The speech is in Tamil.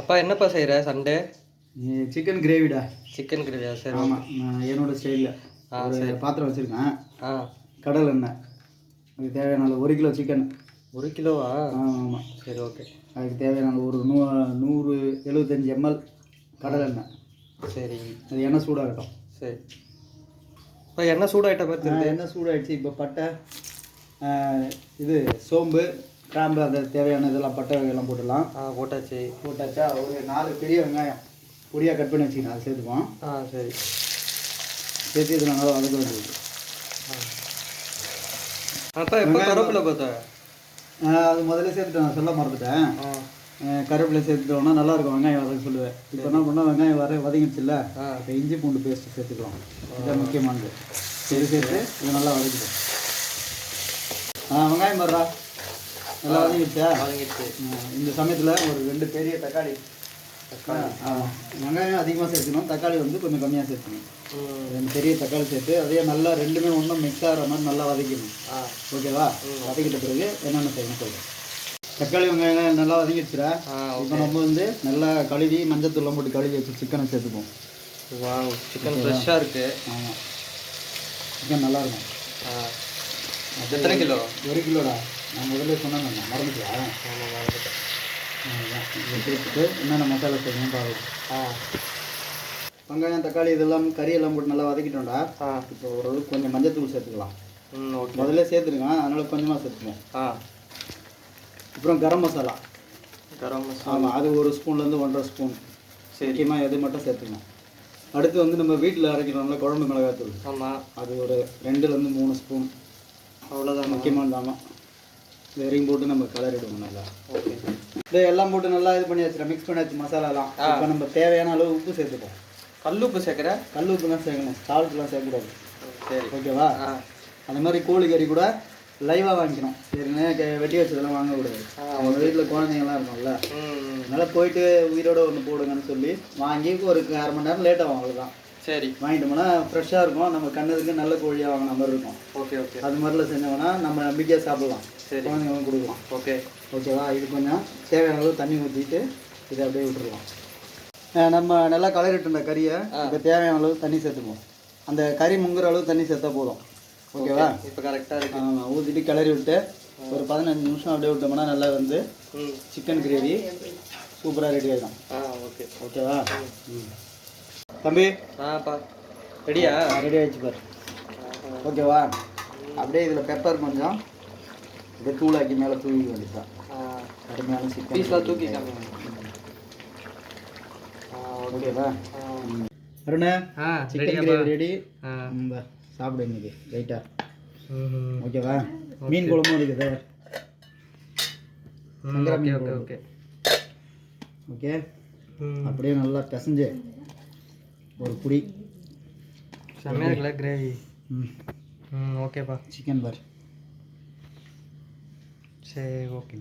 அப்பா என்னப்பா செய்கிற சண்டே? சிக்கன் கிரேவிடா சிக்கன் கிரேவியா சரி. ஆமாம் என்னோட ஸ்டைலில் ஒரு பாத்திரம் வச்சுருக்கேன். ஆ. கடல் எண்ணெய். அதுக்கு தேவையான ஒரு கிலோ சிக்கன் ஒரு கிலோவா? ஆமாம் ஆமாம் சரி ஓகே அதுக்கு தேவையான ஒரு நூ நூறு எழுபத்தஞ்சி எம்எல் கடல் எண்ணெய். சரி. அது எண்ணெய் சூடாகட்டும். சரி. இப்போ எண்ணெய் ஆ, தெரியுது. எண்ணெய் சூடாயிடுச்சு. இப்போ பட்டை இது சோம்பு கிராம்பு அந்த தேவையான இதெல்லாம் பட்டை வகையெல்லாம் போட்டுடலாம். ஆ போட்டாச்சு. போட்டாச்சா ஒரு நாலு பெரிய வெங்காயம் பொடியாக கட் பண்ணி வச்சுக்கணும். அது சேர்த்துப்போம் ஆ சரி. சேர்த்து இதில் நல்லா வதக்க வேண்டியது அப்பா எப்போ கருவேப்பிலை பார்த்தா அது முதல்ல சேர்த்துட்டேன். நான் சொல்ல மறந்துட்டேன். கருவேப்பிலை சேர்த்துட்டோம்னா நல்லா இருக்கும். வெங்காயம் வதக்க சொல்லுவேன். இப்போ என்ன பண்ணால் வெங்காயம் வர வதங்கிடுச்சுல்ல? இப்போ இஞ்சி பூண்டு பேஸ்ட் சேர்த்துக்கலாம் இதுதான் முக்கியமானது. இது சேர்த்து இது நல்லா வதக்கிடும் ஆ வெங்காயம் வர்றா நல்லா வதங்கிடுச்சா? வதங்கிடுச்சு. இந்த சமயத்தில் ஒரு ரெண்டு பெரிய தக்காளி. ஆமாம் வெங்காயம் அதிகமாக சேர்க்கணும் தக்காளி வந்து கொஞ்சம் கம்மியாக சேர்க்கணும். ம். ரெண்டு பெரிய தக்காளி சேர்த்து அதே நல்லா ரெண்டுமே ஒன்றும் மிக்ஸ் ஆகிற மாதிரி நல்லா வதக்கணும் ஓகேவா? வதக்கிட்ட பிறகு என்னென்ன செய்யணும் சொல்கிறேன் தக்காளி வெங்காயம் நல்லா வதங்கிடுச்சுடா. இப்போ நம்ம வந்து நல்லா கழுவி மஞ்சத்தூள்லாம் போட்டு கழுவி வச்சு சிக்கனை சேர்த்துப்போம். வாவ் சிக்கன் ஃப்ரெஷ்ஷாக இருக்கு. ஆமாம் சிக்கன் நல்லா இருக்கும். ஆ. எத்தனை கிலோ? ஒரு கிலோடா? நான் முதல்ல சொன்னேன் மறந்துட்டியா ஆமாம் மறந்துட்டேன் என்னென்ன மசாலா செய்யணும் பார்க்கலாம் ஆ. வெங்காயம் தக்காளி இதெல்லாம் கறி எல்லாம் போட்டு நல்லா வதக்கிட்டோம்டா. இப்போ ஓரளவுக்கு கொஞ்சம் மஞ்சத்தூள் சேர்த்துக்கலாம். ம் ஓகே. முதல்ல சேர்த்துருங்க அதனால கொஞ்சமாக சேர்த்துப்போம் ஆ. அப்புறம் கரம் மசாலா. கரம் மசாலா. ஆமாம் அது ஒரு ஸ்பூன்லேருந்து ஒன்றரை ஸ்பூன். முக்கியமாக எது மட்டும் சேர்த்துக்கணும். அடுத்து வந்து நம்ம வீட்டில் அரைக்கிறோம்ல குழம்பு மிளகாத்தூள் ஆமாம் அது ஒரு ரெண்டுலேருந்து மூணு ஸ்பூன். அவ்வளோதான் முக்கியமானது வெறியும் போட்டு நம்ம கலரிடுவோம் நல்லா. ஓகே இது எல்லாம் போட்டு நல்லா இது பண்ணி வச்சுருக்கோம் மிக்ஸ் பண்ணி வச்சு மசாலாலாம். இப்போ நம்ம தேவையான அளவு உப்பு சேர்த்துப்போம். கல் உப்பு சேர்க்குற? கல் உப்புலாம் சேர்க்கணும் சால்ட்லாம் சேர்க்கக்கூடாது. சரி. ஓகேவா? அந்த மாதிரி கோழி கறி கூட லைவாக வாங்கிக்கணும். க- வெட்டி வச்சதெல்லாம் வாங்கக்கூடாது. அவங்க வீட்டில் குழந்தைங்கலாம் இருக்கும்ல அதனால் போயிட்டு உயிரோட ஒன்று போடுங்கன்னு சொல்லி வாங்கி ஒரு அரை மணி நேரம் லேட் ஆகும் அவ்வளோதான் சரி. வாங்கிட்டு போனால் ஃப்ரெஷ்ஷாக இருக்கும். நம்ம கண்ணுக்கு நல்ல கோழியாக வாங்கின மாதிரி இருக்கும். Okay okay. அது மாதிரிலாம் செஞ்சோம்னா நம்ம நம்பிக்கையாக சாப்பிடலாம். சரி. குழந்தைங்களும் கொடுக்கலாம். ஓகே. ஓகேவா இது கொஞ்சம் தேவையான அளவு தண்ணி ஊற்றிட்டு இதை அப்படியே விட்டுருலாம் அஹ் நம்ம நல்லா கலரிட்டு இருந்த கறியை இப்போ தேவையான அளவு தண்ணி சேர்த்துப்போம் அந்த கறி முங்குற அளவு தண்ணி சேர்த்தா போதும். ஓகேவா இப்போ கரெக்டாக இருக்கு. ஆமாம் ஊற்றிட்டு கிளறி விட்டு ஒரு பதினஞ்சு நிமிஷம் அப்படியே விட்டோம்னா நல்லா வந்து சிக்கன் கிரேவி சூப்பராக ரெடி ஆகிடும் ஆ ஓகே. ஓகேவா ம். தம்பி? ஆப்பா ரெடியா? ரெடி ஆகிடுச்சு பாரு. ஓகேவா? அப்படியே இதில் பெப்பர் கொஞ்சம். அப்படியே தூளாக்கி மேலே தூவி வேண்டியதுதான் அருமையான சிக்கன் பீஸ்லாம் தூக்கி ஓகேவா? அருணா ஆ சிக்கன் கிரேவி ரெடி ஆ. நம்ம சாப்பிடு இன்னைக்கு ரைட்டா ஓகேவா? மீன் குழம்பும் இருக்குது. Okay okay okay. அப்படியே நல்லா பிசைஞ்சு ஒரு புடி. செம்மையாக இருக்குல்ல கிரேவி ம். ம் ஓகேப்பா சிக்கன் பார் சரி ஓகே